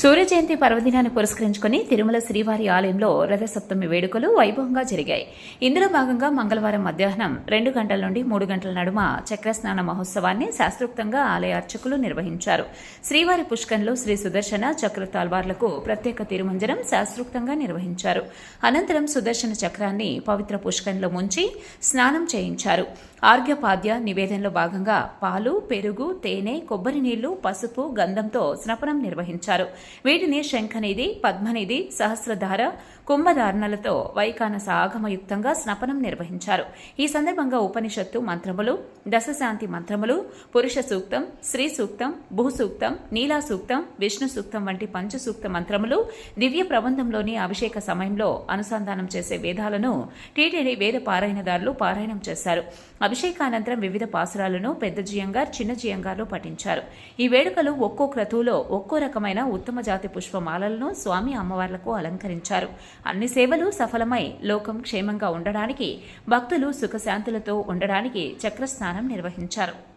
సూర్య జయంతి పర్వదినాన్ని పురస్కరించుకుని తిరుమల శ్రీవారి ఆలయంలో రథసప్తమి వేడుకలు వైభవంగా జరిగాయి. ఇందులో భాగంగా మంగళవారం మధ్యాహ్నం రెండు గంటల నుండి మూడు గంటల నడుమ చక్రస్నాన మహోత్సవాన్ని శాస్త్రోక్తంగా ఆలయ అర్చకులు నిర్వహించారు. శ్రీవారి పుష్కంలో శ్రీ సుదర్శన చక్ర తాల్వార్లకు ప్రత్యేక తిరుమంజనం శాస్త్రోక్తంగా నిర్వహించారు. అనంతరం సుదర్శన చక్రాన్ని పవిత్ర పుష్కంలో ముంచి స్నానం చేయించారు. ఆర్ఘ్యపాద్య నివేదనలో భాగంగా పాలు పెరుగు తేనె కొబ్బరి నీళ్ళు పసుపు గంధంతో స్నపనం నిర్వహించారు. వీటిని శంఖనిధి పద్మనిధి సహస్రధార కుంభధారణలతో వైకానస సాగమయుక్తంగా స్నపనం నిర్వహించారు. ఈ సందర్భంగా ఉపనిషత్తు మంత్రములు దశశాంతి మంత్రములు పురుష సూక్తం శ్రీ సూక్తం భూసూక్తం నీలా సూక్తం విష్ణు సూక్తం వంటి పంచ సూక్త మంత్రములు దివ్య ప్రబంధంలోని అభిషేక సమయంలో అనుసంధానం చేసే వేదాలను టీటీడీ వేద పారాయణదారులు పారాయణం చేశారు. అభిషేకానంతరం వివిధ పాసురాలను పెద్ద జియంగార్ చిన్న జియంగార్లు పఠించారు. ఈ వేడుకలు ఒక్కో క్రతువులో ఒక్కో రకమైన ఉత్తమ జాతి పుష్పమాలలను స్వామి అమ్మవార్లకు అలంకరించారు. అన్ని సేవలు సఫలమై లోకం క్షేమంగా ఉండడానికి భక్తులు సుఖశాంతులతో ఉండడానికి చక్రస్నానం నిర్వహించారు.